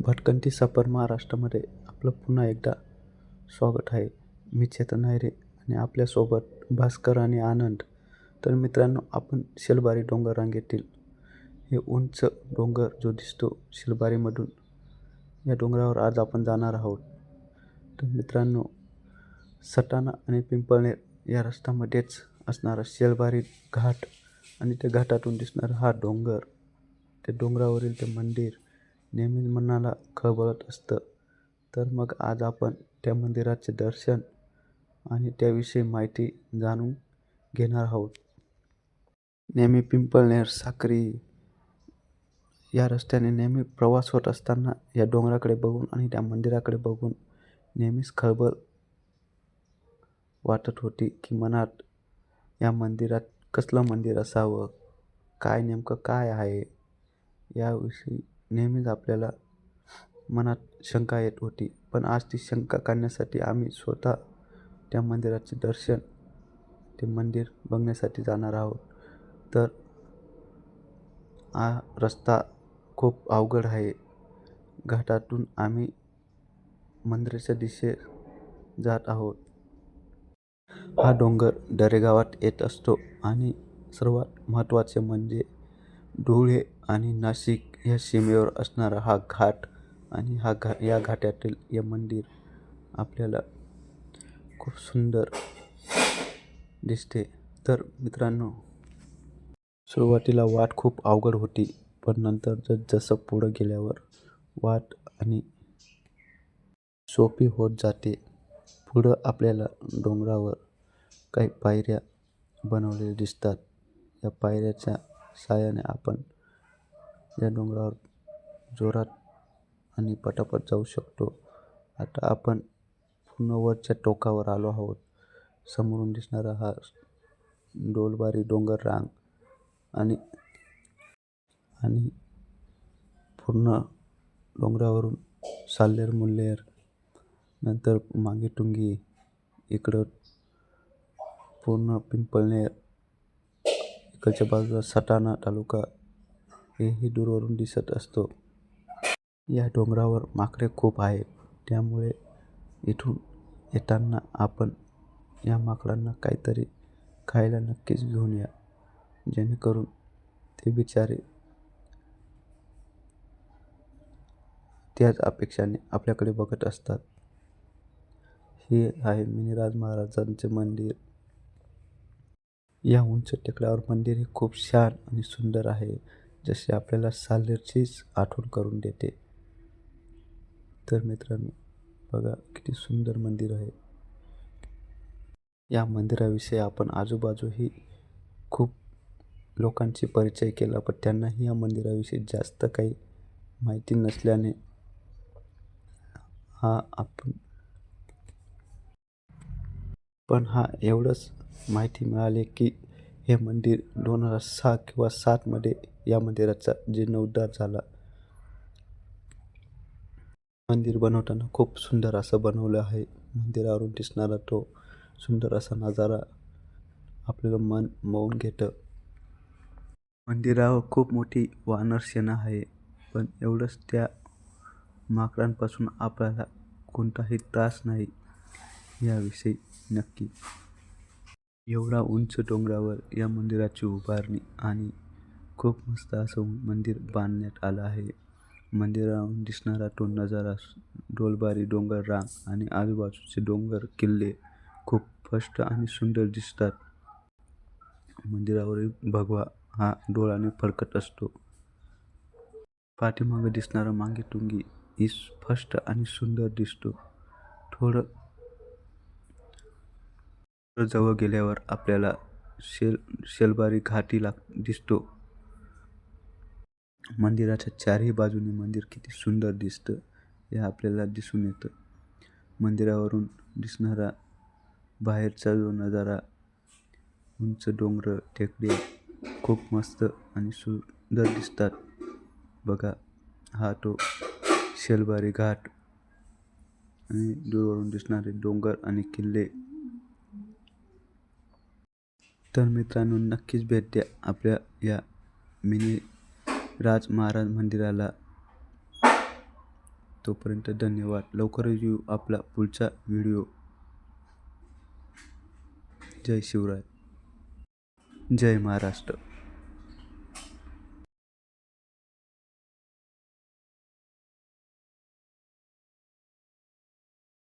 भटकंती सफर महाराष्ट्रामध्ये आपलं पुन्हा एकदा स्वागत आहे. मी चेतन नायरे आणि आपल्यासोबत भास्कर आणि आनंद. तर मित्रांनो आपण शिलबारी डोंगर रांगेतील हे उंच डोंगर जो दिसतो शिलबारीमधून या डोंगरावर आज आपण जाणार आहोत. तर मित्रांनो सटाणा आणि पिंपळनेर या रस्त्यामध्येच असणारा शेलबारी घाट आणि त्या घाटातून दिसणारा हा डोंगर त्या डोंगरावरील ते मंदिर नेहमीच मनाला खळबळत असतं. तर मग आज आपण त्या मंदिराचे दर्शन आणि त्याविषयी माहिती जाणून घेणार आहोत. नेहमी पिंपळनेर साक्री या रस्त्याने नेहमी प्रवास होत असताना या डोंगराकडे बघून आणि त्या मंदिराकडे बघून नेहमीच खळबळ वाटत होती की मनात या मंदिरात कसलं मंदिर असावं? काय नेमकं काय आहे? याविषयी नेहमीच आपल्याला मनात शंका येत होती. पण आज ती शंका काढण्यासाठी आम्ही स्वतः त्या मंदिराचे दर्शन ते मंदिर बघण्यासाठी जाणार आहोत. तर हा रस्ता खूप अवघड आहे. घाटातून आम्ही मंदिराच्या दिशे जात आहोत. हा डोंगर दरेगावात येत असतो आणि सर्वात महत्त्वाचे म्हणजे धुळे आणि नाशिक या सीमेवर असणारा हा घाट आणि हा घा या घाटातील हे मंदिर आपल्याला खूप सुंदर दिसते. तर मित्रांनो सुरुवातीला वाट खूप अवघड होती पण नंतर जर जसं पुढं गेल्यावर वाट आणि सोपी होत जाते पुढं आपल्याला डोंगरावर काही पायऱ्या बनवलेल्या दिसतात. या पायऱ्याच्या साहाय्याने आपण या डोंगरावर जोरात आणि पटापट जाऊ शकतो. आता आपण पूर्ण वरच्या टोकावर आलो आहोत. समोरून दिसणारा हा डोलबारी डोंगर रांग आणि आणि पूर्ण डोंगरावरून साल्लेर मुल्लेर नंतर मागे टुंगी इकडं पूर्ण पिंपळनेर इकडच्या बाजूला सटाणा तालुका हेही दूरवरून दिसत असतो. या डोंगरावर माकडे खूप आहेत. त्यामुळे इथून येताना आपण या माकडांना काहीतरी खायला नक्कीच घेऊन या. जेणेकरून ते बिचारे त्याच अपेक्षाने आपल्याकडे बघत असतात. हे आहे मिनीराज महाराजांचे मंदिर. या उंच टेकड्यावर मंदिर हे खूप छान आणि सुंदर आहे. जसे आपल्याला सालेरचीच आठवण करून देते. तर मित्रांनो बघा किती सुंदर मंदिर आहे. या मंदिराविषयी आपण आजूबाजूही खूप लोकांची परिचय केला पण त्यांनाही या मंदिराविषयी जास्त काही माहिती नसल्याने हा आपण पण हा एवढंच माहिती मिळाली की हे मंदिर दोन हजार सहा किंवा सातमध्ये या मंदिराचा जीर्णोद्धार झाला. मंदिर बनवताना खूप सुंदर असं बनवलं आहे. मंदिरावरून दिसणारा तो सुंदर असा नजारा आपल्याला मन मौन घेतं. मंदिरावर खूप मोठी वानर सेना आहे पण एवढंच त्या माकडांपासून आपल्याला कोणताही त्रास नाही याविषयी नक्की. एवढा उंच डोंगरावर या मंदिराची उभारणी आणि खूप मस्त असं मंदिर बांधण्यात आलं आहे. मंदिराहून दिसणारा तो नजारा डोलबारी डोंगर रांग आणि आजूबाजूचे डोंगर किल्ले खूप फष्ट आणि सुंदर दिसतात. मंदिरावरील भगवा हा डोळ्याने फडकत असतो. पाठीमागे दिसणारा मागे टुंगी ही स्पष्ट आणि सुंदर दिसतो. थोडं जवळ गेल्यावर आपल्याला शेल शेलबारी घाटी लाग दिसतो. मंदिराच्या चारही बाजूने मंदिर किती सुंदर दिसतं हे आपल्याला दिसून येतं. मंदिरावरून दिसणारा बाहेरचा जो नजारा उंच डोंगर टेकडी खूप मस्त आणि सुंदर दिसतात. बघा हा तो शेलबारी घाट. आणि दूरवरून दिसणारे डोंगर आणि किल्ले. तर मित्रांनो नक्कीच भेट द्या आपल्या या मिनी राज महाराज मंदिराला. तोपर्यंत धन्यवाद. लवकरच येऊ आपला पुढचा व्हिडिओ. जय शिवराय. जय महाराष्ट्र.